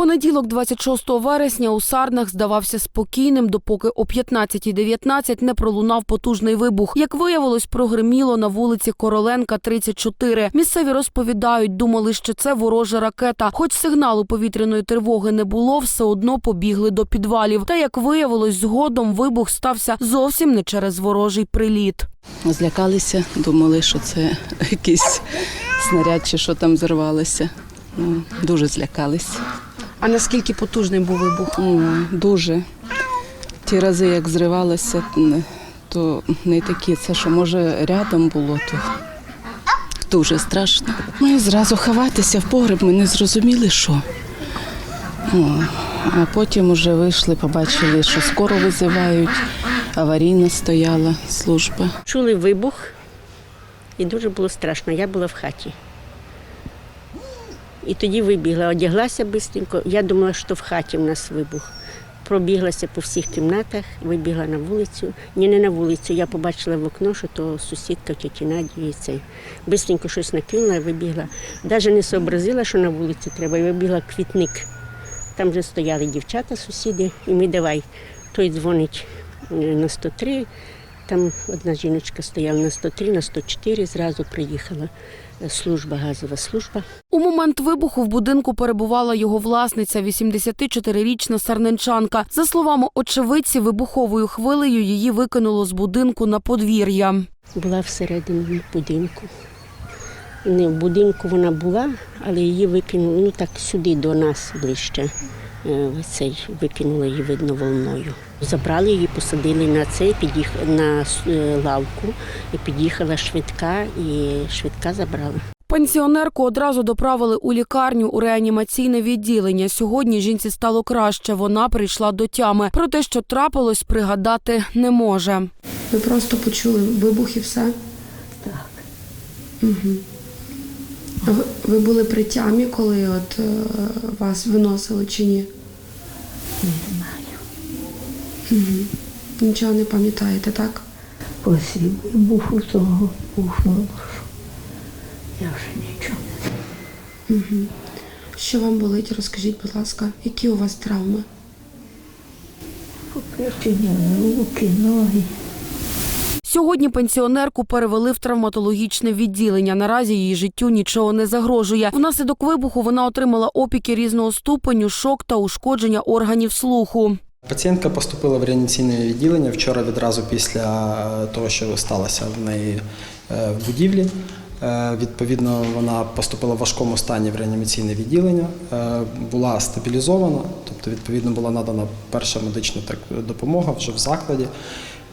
Понеділок, 26 вересня, у Сарнах здавався спокійним, допоки о 15.19 не пролунав потужний вибух. Як виявилось, прогреміло на вулиці Короленка, 34. Місцеві розповідають, думали, що це ворожа ракета. Хоч сигналу повітряної тривоги не було, все одно побігли до підвалів. Та як виявилось, згодом вибух стався зовсім не через ворожий приліт. Злякалися, думали, що це якийсь снаряд чи що там зірвалося. Ну, дуже злякалися. А наскільки потужний був вибух? Ну, дуже. Ті рази, як зривалося, то не такі. Це що може рядом було, то дуже страшно. Ми зразу ховатися в погреб, ми не зрозуміли, що. О, а потім вже вийшли, побачили, що скоро визивають. Аварійна стояла служба. Чули вибух, і дуже було страшно. Я була в хаті. І тоді вибігла, одяглася швидко. Я думала, що в хаті в нас вибух. Пробіглася по всіх кімнатах, вибігла на вулицю. Ні, не на вулицю. Я побачила в окно, що то сусідка тіті Надії. Цей. Бистренько щось накинула вибігла. Навіть не зобразила, що на вулицю треба, і вибігла квітник. Там вже стояли дівчата, сусіди, і ми давай. Той дзвонить е, на 103, там одна жіночка стояла на 103, на 104, зразу приїхала е, служба, газова служба. У момент вибуху в будинку перебувала його власниця, 84-річна сарненчанка. За словами очевидці, вибуховою хвилею її викинуло з будинку на подвір'я. Була всередині будинку. Не в будинку вона була, але її викинули ну так сюди до нас ближче. Е, Цей викинули її видно волною. Забрали її, посадили на цей, під'їх... на е, лавку, і під'їхала швидка, і швидка забрала. Пенсіонерку одразу доправили у лікарню у реанімаційне відділення. Сьогодні жінці стало краще. Вона прийшла до тями. Про те, що трапилось, пригадати не може. Ви просто почули вибух і все? Так. Угу. Ви, були при тямі, коли от е, вас виносили чи ні? Не знаю. Угу. Нічого не пам'ятаєте, так? Після вибуху того бухнуло. Я вже нічого не знаю. Угу. Що вам болить, розкажіть, будь ласка, які у вас травми? Попечення, руки, ноги. Сьогодні пенсіонерку перевели в травматологічне відділення. Наразі її життю нічого не загрожує. Внаслідок вибуху вона отримала опіки різного ступеню, шок та ушкодження органів слуху. Пацієнтка поступила в реанімаційне відділення вчора відразу після е, того, що сталося в неї е, в будівлі. Е, Відповідно, вона поступила в важкому стані в реанімаційне відділення, була стабілізована, тобто, відповідно, була надана перша медична допомога вже в закладі.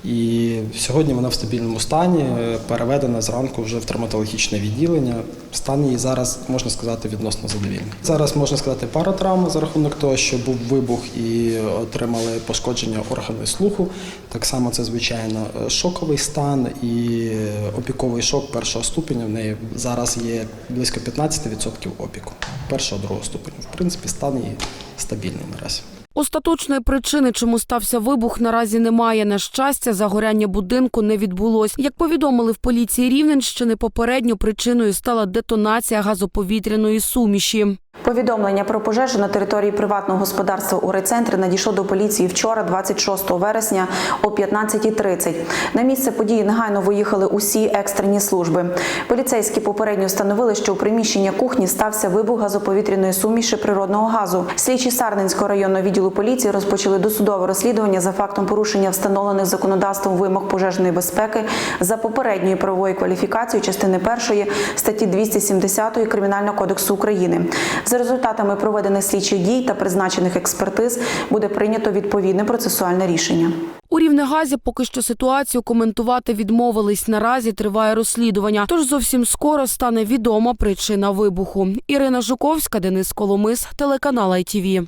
І сьогодні вона в стабільному стані, е, переведена зранку вже в травматологічне відділення. Стан її зараз, можна сказати, відносно задовільний. Зараз можна сказати паратравма за рахунок того, що був вибух і отримали пошкодження органу слуху. Так само це, звичайно, е, шоковий стан і е, опіковий шок першого ступеня. В неї зараз є близько 15% опіку першого другого ступеню. В принципі, стан її стабільний наразі. Остаточної причини, чому стався вибух, наразі немає. На щастя, загоряння будинку не відбулось. Як повідомили в поліції Рівненщини, попередньо причиною стала детонація газоповітряної суміші. Повідомлення про пожежу на території приватного господарства у райцентрі надійшло до поліції вчора, 26 вересня о 15.30. На місце події негайно виїхали усі екстрені служби. Поліцейські попередньо встановили, що у приміщенні кухні стався вибух газоповітряної суміші природного газу. Слідчі Сарненського районного відділу поліції розпочали досудове розслідування за фактом порушення встановлених законодавством вимог пожежної безпеки за попередньою правовою кваліфікацією частини першої статті 270 Кримінального кодексу України. Результатами проведених слідчих дій та призначених експертиз буде прийнято відповідне процесуальне рішення. У Рівнегазі поки що ситуацію коментувати відмовились. Наразі триває розслідування. Тож зовсім скоро стане відома причина вибуху. Ірина Жуковська, Денис Коломис, телеканал ITV.